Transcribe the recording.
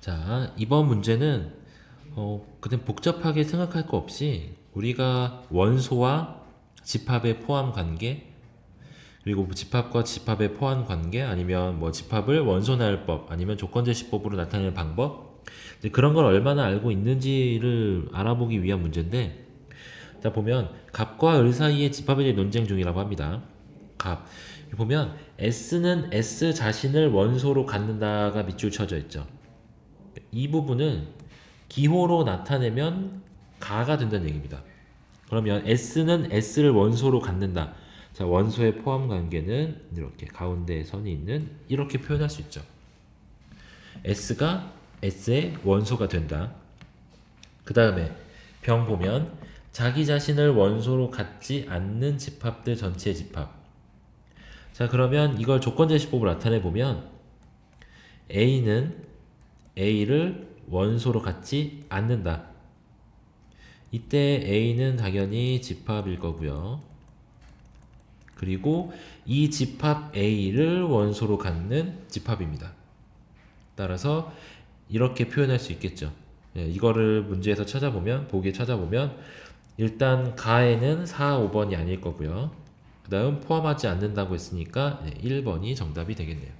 자, 이번 문제는 어, 그냥 복잡하게 생각할 거 없이 우리가 원소와 집합의 포함 관계 그리고 뭐 집합과 집합의 포함 관계 아니면 뭐 집합을 원소 나열법 아니면 조건 제시법으로 나타내는 방법 그런 걸 얼마나 알고 있는지를 알아보기 위한 문제인데 자 보면 갑과 을 사이의 집합에 대해 논쟁 중이라고 합니다. 갑 보면 S는 S 자신을 원소로 갖는다가 밑줄 쳐져 있죠. 이 부분은 기호로 나타내면 가가 된다는 얘기입니다. 그러면 S는 S를 원소로 갖는다. 자, 원소의 포함 관계는 이렇게 가운데에 선이 있는 이렇게 표현할 수 있죠. S가 S의 원소가 된다. 그 다음에 병 보면 자기 자신을 원소로 갖지 않는 집합들 전체의 집합. 자, 그러면 이걸 조건 제시법으로 나타내 보면 A는 A를 원소로 갖지 않는다. 이때 A는 당연히 집합일 거고요. 그리고 이 집합 A를 원소로 갖는 집합입니다. 따라서 이렇게 표현할 수 있겠죠. 예, 이거를 문제에서 찾아보면 보기에 찾아보면 일단 가에는 4, 5번이 아닐 거고요. 그 다음 포함하지 않는다고 했으니까 1번이 정답이 되겠네요.